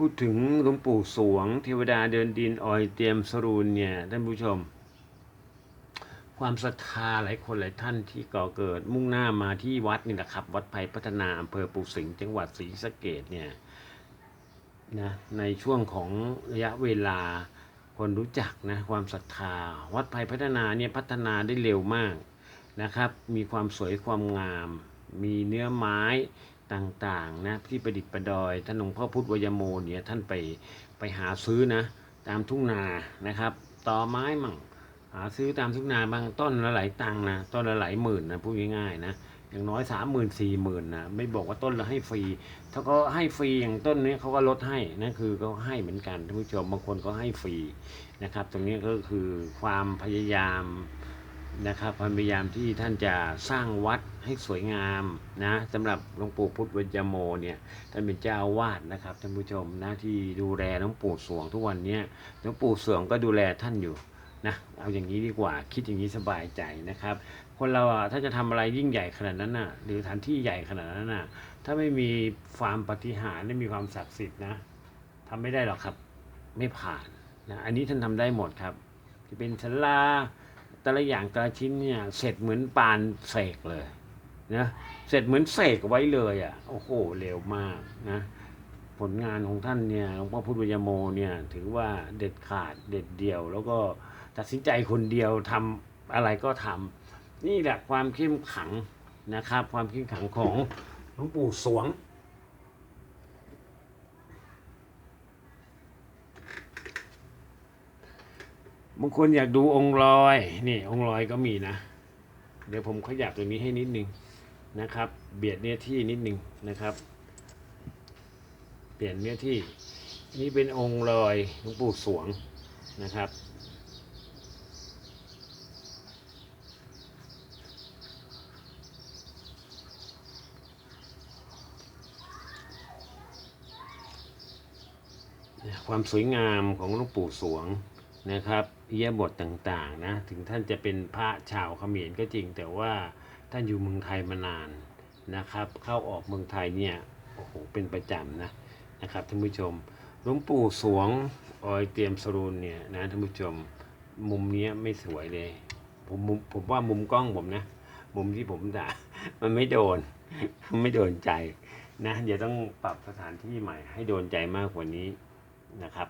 พูดถึงหลวงปู่สวงเทวดาเดินดินออยเตรียมสรูนเนี่ยท่านผู้ชม ความศรัทธาหลายคนหลายท่านที่ก่อเกิดมุ่งหน้ามาที่วัดนี่แหละครับ วัดไผ่พัฒนาอำเภอปูสิงห์จังหวัดศรีสะเกดเนี่ยนะในช่วงของระยะเวลาคนรู้จักนะความศรัทธา วัดไผ่พัฒนาเนี่ยพัฒนาได้เร็วมากนะครับ มีความสวยความงาม มีเนื้อไม้ ต่างๆนะที่ประดิษฐ์ประดอยท่านหลวงพ่อพุทธวยโมเนี่ยท่านไปไปหาซื้อนะตามทุ่งนานะครับต่อไม้มั่งหาซื้อตามทุ่งนาบางต้นละหลายตังนะต้นละหลายหมื่นนะพูดง่ายๆนะอย่างน้อยสามหมื่นสี่หมื่นนะไม่บอกว่าต้นละให้ฟรี ถ้าเขาให้ฟรีอย่างต้นนี้เขาก็ลดให้นั่นคือเขาให้เหมือนกันท่านผู้ชมบางคนก็ให้ฟรีนะครับ ตรงนี้ก็คือความพยายาม นะครับความพยายามที่ท่านจะสร้างวัดให้สวยงามนะสำหรับหลวงปู่พุทธวิญญโมเนี่ยท่านเป็นเจ้าวาสนะครับท่านผู้ชมนะที่ดูแลหลวงปู่สวงทุกวันนี้หลวงปู่สวงก็ดูแลท่านอยู่นะเอาอย่างนี้ดีกว่าคิดอย่างนี้สบายใจนะครับ คนเราอะถ้าจะทำอะไรยิ่งใหญ่ขนาดนั้นน่ะหรือสถานที่ใหญ่ขนาดนั้นน่ะถ้าไม่มีความปฏิหารไม่มีความศักดิ์สิทธิ์นะทำไม่ได้หรอกครับไม่ผ่านนะอันนี้ท่านทำได้หมดครับ จะเป็นศาลา แต่ละอย่างแต่ละชิ้นเนี่ยเสร็จเหมือนปานเสกเลยนะเสร็จเหมือนเสกไว้เลยอะโอ้โหเร็วมากนะผลงานของท่านเนี่ยหลวงพ่อพุทธวิยโมเนี่ยถือว่าเด็ดขาดเด็ดเดี่ยว แล้วก็ตัดสินใจคนเดียวทำอะไรก็ทำนี่แหละความเข้มขังนะครับ ความเข้มขังของหลวงปู่สวง บางคนอยากดูองค์ลอยนี่องค์ลอยก็มีนะ เดี๋ยวผมขยับตรงนี้ให้นิดนึงนะครับ เบียดเนื้อที่นิดนึงนะครับ เปลี่ยนเนื้อที่นี่เป็นองค์ลอยหลวงปู่สวงนะครับความสวยงามของหลวงปู่สวง นะครับอิยาบทต่างๆนะถึงท่านจะเป็นพระชาวเขมรก็จริง แต่ว่าท่านอยู่เมืองไทยมานานนะครับ เข้าออกเมืองไทยเนี่ยโอ้โหเป็นประจำนะนะครับท่านผู้ชมหลวงปู่สวงออยเตรียมสรุนเนี่ยนะท่านผู้ชมมุมนี้ไม่สวยเลยผมมุมผมว่ามุมกล้องผมนะ มุมที่ผมด่ามันไม่โดนไม่โดนใจนะเดี๋ยวต้องปรับสถานที่ใหม่ให้โดนใจมากกว่านี้นะครับ